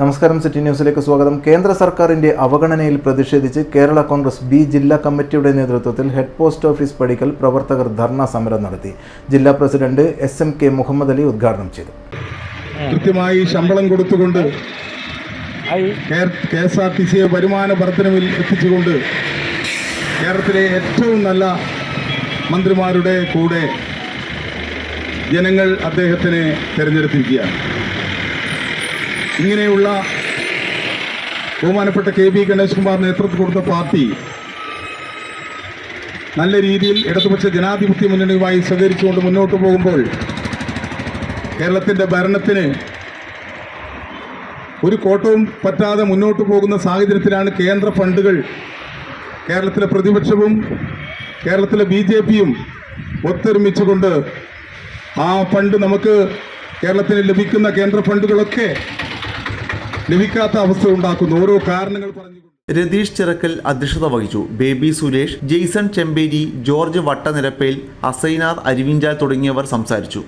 നമസ്കാരം സിറ്റി ന്യൂസിലേക്ക് സ്വാഗതം. കേന്ദ്ര സർക്കാരിന്റെ അവഗണനയിൽ പ്രതിഷേധിച്ച് കേരള കോൺഗ്രസ് ബി ജില്ലാ കമ്മിറ്റിയുടെ നേതൃത്വത്തിൽ ഹെഡ് പോസ്റ്റ് ഓഫീസ് പടിക്കൽ പ്രവർത്തകർ ധർണ സമരം നടത്തി. ജില്ലാ president S M K Muhammad Ali ഉദ്ഘാടനം ചെയ്തു. കൃത്യമായി ശമ്പളം കൊടുത്തുകൊണ്ട് കെ എസ് ആർ ടി സിയെ വരുമാന വർധനവിൽ എത്തിച്ചുകൊണ്ട് കേരളത്തിലെ ഏറ്റവും നല്ല മന്ത്രിമാരുടെ കൂടെ ജനങ്ങൾ അദ്ദേഹത്തിനെ തിരഞ്ഞെടുത്തിരിക്കുകയാണ്. ഇങ്ങനെയുള്ള ബഹുമാനപ്പെട്ട കെ ബി ഗണേഷ് കുമാർ നേതൃത്വം കൊടുത്ത പാർട്ടി നല്ല രീതിയിൽ ഇടതുപക്ഷ ജനാധിപത്യ മുന്നണിയുമായി സഹകരിച്ചുകൊണ്ട് മുന്നോട്ട് പോകുമ്പോൾ കേരളത്തിന്റെ ഭരണത്തിന് ഒരു കോട്ടവും പറ്റാതെ മുന്നോട്ട് പോകുന്ന സാഹചര്യത്തിലാണ് കേന്ദ്ര ഫണ്ടുകൾ കേരളത്തിലെ പ്രതിപക്ഷവും കേരളത്തിലെ ബി ജെ പിയും ഒത്തൊരുമിച്ചുകൊണ്ട് ആ ഫണ്ട് നമുക്ക് കേരളത്തിന് ലഭിക്കുന്ന കേന്ദ്ര ഫണ്ടുകളൊക്കെ ലഭിക്കാത്ത അവസ്ഥ ഉണ്ടാക്കുന്ന ഓരോ കാരണങ്ങൾ പറഞ്ഞു രതീഷ് ചിറക്കൽ അധ്യക്ഷത വഹിച്ചു. ബേബി സുരേഷ് ജെയ്സൺ ചെമ്പേരി ജോർജ് വട്ടനിരപ്പേൽ അസൈനാർ അരിവിഞ്ചാൽ തുടങ്ങിയവർ സംസാരിച്ചു.